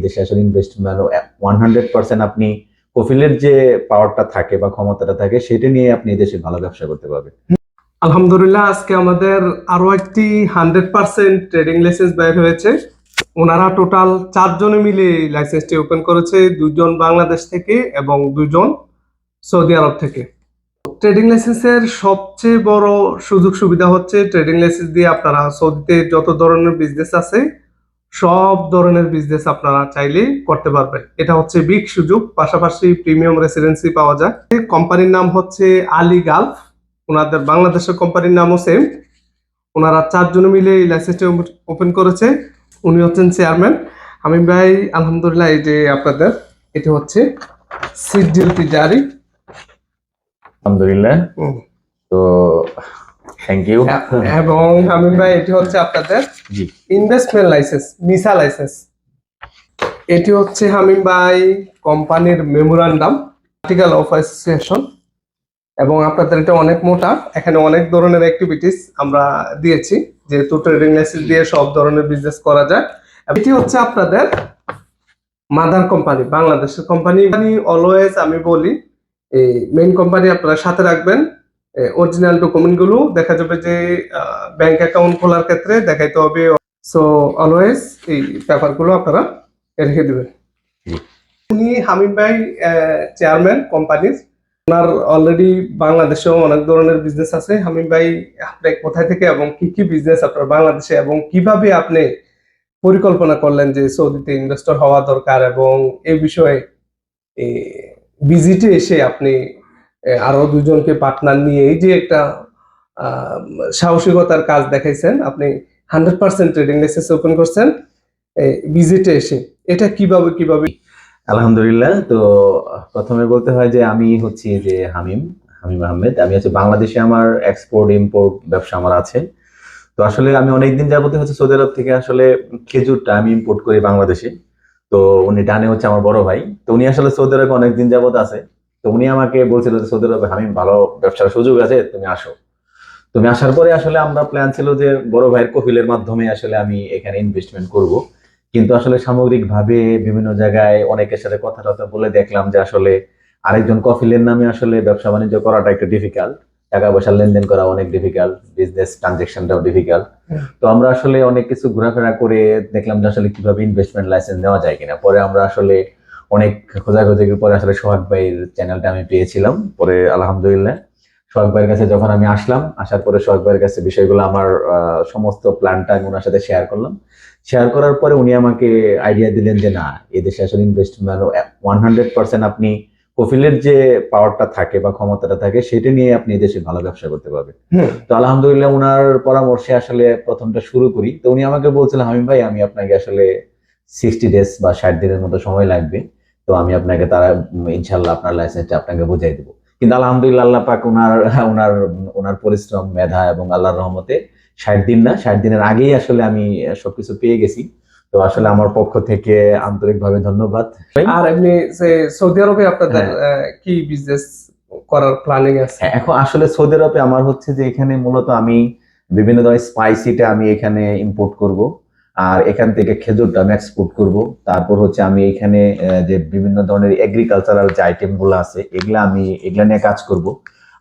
এদেশে আসলে investment one hundred percent আপনি কফিলের যে পাওয়ারটা থাকে বা ক্ষমতাটা থাকে, সেটা নিয়ে আপনি এদেশে ভালো ব্যবসা করতে পারবেন। আলহামদুলিল্লাহ, আজকে আমাদের আরও একটি হান্ড্রেড পার্সেন্ট ট্রেডিং লাইসেন্স বের হয়েছে। ওনারা টোটাল চারজনে মিলে লাইসেন্সটি ওপেন করেছে দুজন বাংলাদেশ থেকে এবং দুজন সৌদি আরব থেকে। ট্রেডিং লাইসেন্সের সবচেয়ে বড় সুযোগ সুবিধা হচ্ছে ট্রেডিং লাইসেন্স দিয়ে আপনারা সৌদিতে যত ধরনের বিজনেস আছে সব ধরনের বিজনেস আপনারা চাইলে করতে পারবেন। এটা হচ্ছে বিগ সুযোগ পাশাপাশি প্রিমিয়াম রেসিডেন্সি পাওয়া যায়। কোম্পানির নাম হচ্ছে আলী গালফ। ওনাদের বাংলাদেশের কোম্পানির নামও সেম ওনারা চারজন মিলে এই লাইসেন্সটি ওপেন করেছে। উনি হচ্ছেন চেয়ারম্যান আমি ভাই আলহামদুলিল্লাহ এই যে আপনাদের এটা হচ্ছে সিডিল তিজারি আলহামদুলিল্লাহ। তো থ্যাংক ইউ এবং আমি ভাই এটি হচ্ছে আপনাদের জি। ইনভেস্টমেন্ট লাইসেন্স মিসা লাইসেন্স এটি হচ্ছে হামিম ভাই কোম্পানির মেমোরান্ডাম আর্টিকেল অফ অ্যাসোসিয়েশন এবং আপনাদের এটা অনেক মোটা এখানে অনেক ধরনের অ্যাক্টিভিটিস আমরা দিয়েছি যেহেতু ট্রেডিং লাইসেন্স দিয়ে সব ধরনের বিজনেস করা যায়। এটি হচ্ছে আপনাদের মাদার কোম্পানি বাংলাদেশের কোম্পানি অলওয়েজ আমি বলি এই মেইন কোম্পানি আপনারা সাথে রাখবেন। অরিজিনাল ডকুমেন্টগুলো দেখা যাবে যে ব্যাংক অ্যাকাউন্ট খোলার ক্ষেত্রে দেখাইতে হবে। সো অলওয়েজ এই পেপারগুলো আপনারা রেখে দেবেন। উনি হামিম ভাই চেয়ারম্যান কোম্পানির ওনার অলরেডি বাংলাদেশেও অনেক ধরনের বিজনেস আছে। হামিম ভাই, আপনি কোথায় থেকে এবং কি কি বিজনেস আপনার বাংলাদেশে এবং কীভাবে আপনি পরিকল্পনা করলেন যে সৌদিতে ইনভেস্টর হওয়া দরকার এবং এই বিষয়ে ভিজিটে এসে আপনি আরও দুজনকে পার্টনার নিয়ে এই যে একটা সাহসিকতার কাজ দেখাইছেন, আপনি hundred percent trading license open করছেন ভিজিটে এসে। এটা কীভাবে কীভাবে? আলহামদুলিল্লাহ, তো প্রথমে বলতে হয় যে আমি হচ্ছি যে হামিম হামিম আহমেদ। আমি হচ্ছে বাংলাদেশে আমার এক্সপোর্ট ইম্পোর্ট ব্যবসা আমার আছে। তো আসলে আমি অনেকদিন যাবতে হচ্ছে সৌদি আরব থেকে আসলে খেজুরটা আমি ইম্পোর্ট করি বাংলাদেশে। তো উনি ডানে হচ্ছে আমার বড় ভাই। তো উনি আসলে সৌদি আরবে অনেকদিন যাবত আছে। তো উনি আমাকে বলছিল যে, সৌদি আরবে হামিম, ভালো ব্যবসার সুযোগ আছে, তুমি আসো। তুমি আসার পরে আসলে আমরা প্ল্যান ছিল যে, বড় ভাইয়ের কফিলের মাধ্যমে আসলে আমি এখানে ইনভেস্টমেন্ট করব। কিন্তু আসলে সামগ্রিকভাবে বিভিন্ন জায়গায় অনেকের সাথে কথা টথা বলে দেখলাম যে, আসলে আরেকজন কফিলের নামে আসলে ব্যবসা বাণিজ্য করাটা একটু ডিফিকাল্ট টাকা পয়সা লেনদেন করা অনেক ডিফিকাল্ট বিজনেস ট্রানজেকশনটাও ডিফিকাল্ট তো আমরা আসলে অনেক কিছু ঘোরাফেরা করে দেখলাম যে, আসলে কীভাবে ইনভেস্টমেন্ট লাইসেন্স নেওয়া যায় কিনা। পরে আমরা আসলে অনেক খোঁজাখুঁজির পরে আসলে সোহাগ ভাইয়ের চ্যানেলটা আমি পেয়েছিলাম। পরে আলহামদুলিল্লাহ সোহাগ ভাইয়ের কাছে যখন আমি আসলাম আসার পরে সোহাগ ভাইয়ের কাছে বিষয়গুলো আমার সমস্ত প্ল্যানটা আমি ওনার সাথে শেয়ার করলাম। শেয়ার করার পরে উনি আমাকে আইডিয়া দিলেন যে না এদেশে আসলে ইনভেস্টমেন্ট ওয়ান হান্ড্রেড পার্সেন্ট আপনি কফিলের যে পাওয়ারটা থাকে বা ক্ষমতাটা থাকে সেটা নিয়ে আপনি এদেশে ভালো ব্যবসা করতে পারবেন। তো আলহামদুলিল্লাহ ওনার পরামর্শে আসলে প্রথমটা শুরু করি। তো উনি আমাকে বলছিলেন হামিম ভাই আমি আপনাকে আসলে সিক্সটি ডেজ বা ষাট দিনের মতো সময় লাগবে। তো আমি আপনাকে তারা ইনশাল্লাহ আপনার লাইসেন্সটা আপনাকে বুঝাই দেবো। কিন্তু আলহামদুলিল্লাহ আল্লাহ পাক ওনার ওনার ওনার পরিশ্রম মেধা এবং আল্লাহর রহমতে ষাট দিন না ষাট দিনের আগেই আসলে আমি সবকিছু পেয়ে গেছি। তো আসলে আমার পক্ষ থেকে আন্তরিকভাবে ধন্যবাদ। আর এমনি সৌদি আরবে আপনাদের আহ, কি বিজনেস করার প্ল্যানিং আছে? হ্যাঁ, এখন আসলে সৌদি আরবে আমার হচ্ছে যে এখানে মূলত আমি বিভিন্ন ধরনের স্পাইসিটা আমি এখানে ইম্পোর্ট করব। আর এখান থেকে খেজুরটা আমি এক্সপোর্ট করব। তারপর হচ্ছে আমি এখানে আহ, যে বিভিন্ন ধরনের এগ্রিকালচারাল যে আইটেমগুলো আছে এগুলা আমি এগুলা নিয়ে কাজ করব।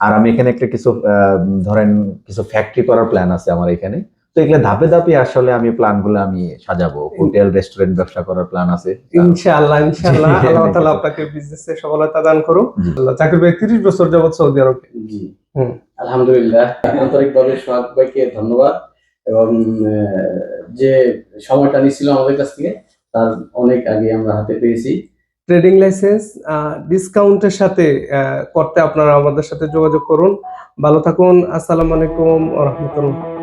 আর আমি এখানে একটা কিছু আহ, ধরেন কিছু ফ্যাক্টরি করার প্ল্যান আছে আমার এখানে। তো এগুলা ধাপে ধাপে আসলে আমি প্ল্যানগুলো আমি সাজাবো। হোটেল রেস্টুরেন্ট ব্যবসা করার প্ল্যান আছে। ইনশাআল্লাহ ইনশাআল্লাহ। আল্লাহ তাআলা আপনাকে বিজনেসে সফলতা দান করুন। আল্লাহ চাকরি ভাই 30 বছর যাবত সৌদি আরবে জি। আলহামদুলিল্লাহ। আন্তরিকভাবে সোহাগ ভাইকে ধন্যবাদ। এবং যে সময়টা নিছিল আমাদের কাছ থেকে, তার অনেক আগে আমরা হাতে পেয়েছি। ট্রেডিং লাইসেন্স ডিসকাউন্টের সাথে করতে আপনারা আমাদের সাথে যোগাযোগ করুন। ভালো থাকুন, আসসালামু আলাইকুম রাহমাতুল্লাহ।